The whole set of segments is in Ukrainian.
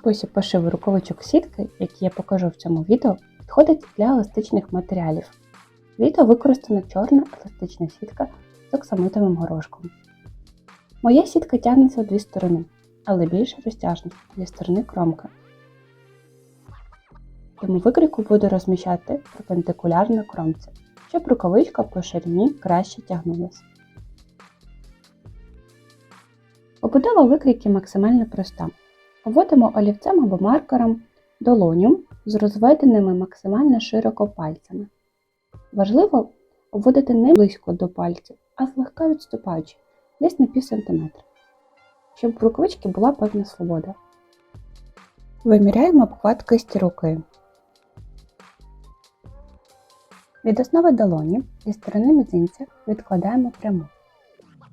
Спосіб пошиву рукавичок сітки, який я покажу в цьому відео, підходить для еластичних матеріалів. В відео використана чорна еластична сітка з оксамитовим горошком. Моя сітка тягнеться в дві сторони, але більше розтяжність зі сторони кромки. Тому викрійку буду розміщати перпендикулярно кромці, щоб рукавичка по ширині краще тягнулася. Побудова викрійки максимально проста. Обводимо олівцем або маркером долоню з розведеними максимально широко пальцями. Важливо обводити не близько до пальців, а злегка відступаючи, десь на пів сантиметра, щоб в рукавички була певна свобода. Виміряємо обхват кисті руки. Від основи долоні зі сторони мізинця відкладаємо пряму.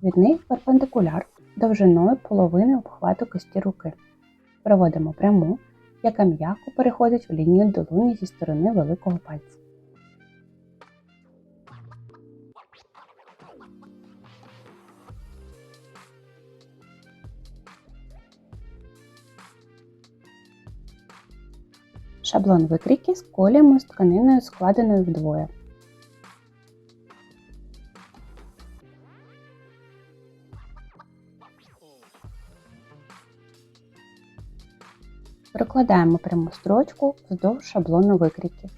Від неї перпендикуляр довжиною половини обхвату кисті руки. Проводимо пряму, яка м'яко переходить в лінію долоні зі сторони великого пальця. Шаблон викрійки сколюємо з тканиною, складеною вдвоє. Прокладаємо пряму строчку вздовж шаблону викрійки.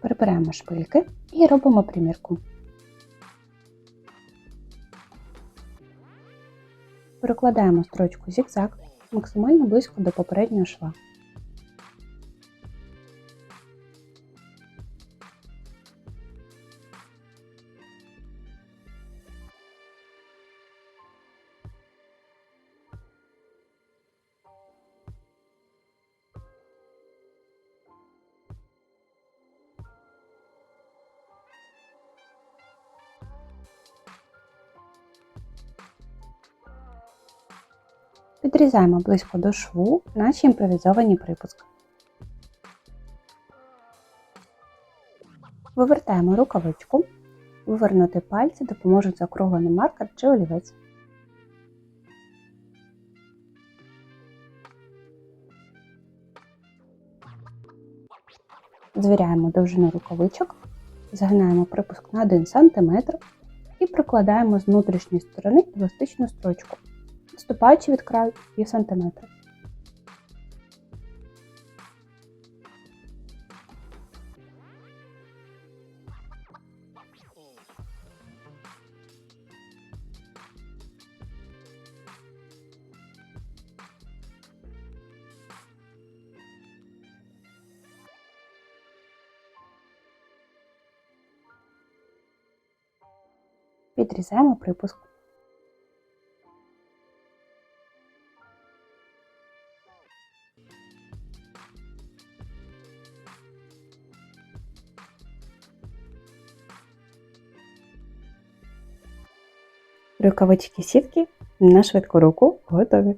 Прибираємо шпильки і робимо примірку. Перекладаємо строчку зігзаг максимально близько до попереднього шва. Підрізаємо близько до шву наші імпровізовані припуски. Вивертаємо рукавичку. Вивернути пальці допоможуть закруглений маркер чи олівець. Звіряємо довжину рукавичок, загинаємо припуск на 1 см і прикладаємо з внутрішньої сторони еластичну строчку відступаючи від краю пів сантиметра. Підрізаємо припуск. Рукавички сітки на швидку руку готові.